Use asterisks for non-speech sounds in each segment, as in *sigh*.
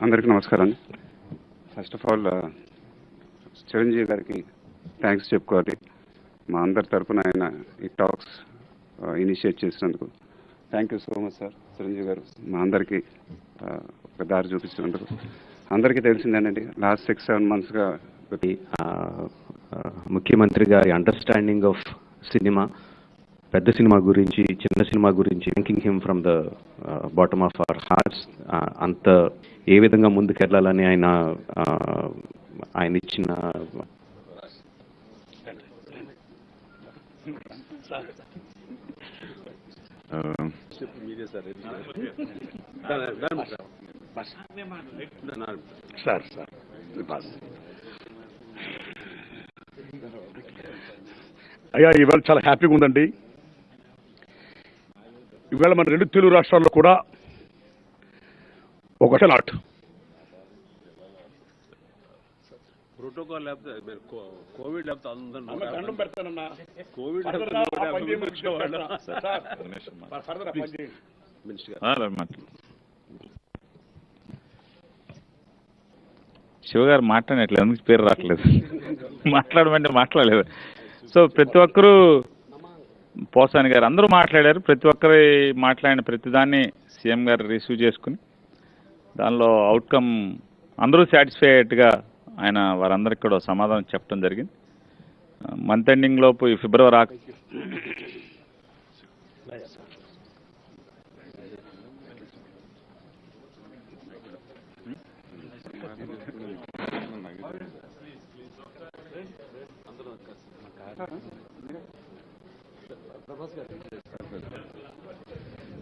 అందరికీ నమస్కారం. First of all Chiranjeevi గారికి థ్యాంక్స్ చెప్పుకోవాలి. మా అందరి తరపున ఆయన ఈ టాక్స్ ఇనిషియేట్ చేసినందుకు thank you so much sir Chiranjeevi garu మా అందరికీ ఆ, ఒక దారి చూపించినందుకు. అందరికీ తెలిసిందేనండి లాస్ట్ సిక్స్ సెవెన్ మంత్స్గా ముఖ్యమంత్రి గారి అండర్స్టాండింగ్ ఆఫ్ సినిమా పెద్ద సినిమా గురించి చిన్న సినిమా గురించి thanking him from the bottom of our hearts అంత ఏ విధంగా ముందుకెళ్ళాలని ఆయన ఆయన ఇచ్చిన సార్ సార్ అయ్యా ఇవాళ చాలా హ్యాపీగా ఉందండి. ఇవాళ మన రెండు తెలుగు రాష్ట్రాల్లో కూడా ఒకటే లాట్ శివగారు మాట్లాడట్లేదు ఎందుకు పేరు రావట్లేదు. *laughs* మాట్లాడమంటే మాట్లాడలేదు. సో ప్రతి ఒక్కరూ పోసాని గారు అందరూ మాట్లాడారు. ప్రతి ఒక్కరి మాట్లాడిన ప్రతిదాన్ని సీఎం గారు రిసీవ్ చేసుకుని దానిలో అవుట్కమ్ అందరూ సాటిస్ఫైడ్గా ఆయన వారందరికి కూడా సమాధానం చెప్పడం జరిగింది. మంత్ ఎండింగ్ లోపు ఈ ఫిబ్రవరి ఆఖ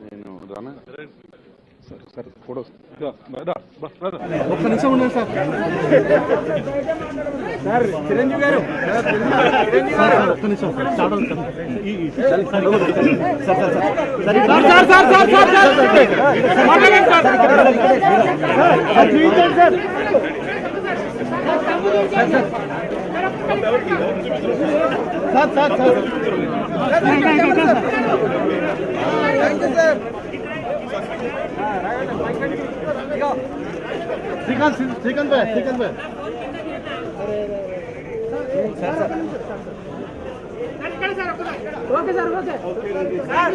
నేను రానా సార్ సార్ ఫోటో ఒక్క నిమిషం ఉండండి సార్ సార్ చిరంజీవి గారు సార్ ఒక్క నిమిషం సార్ సార్ సార్ ఈ- sir sir sir sir Srikanth Srikanth భాయ్ శ్రీకాంత్ భాయ్ ఓకే సార్ ఓకే సార్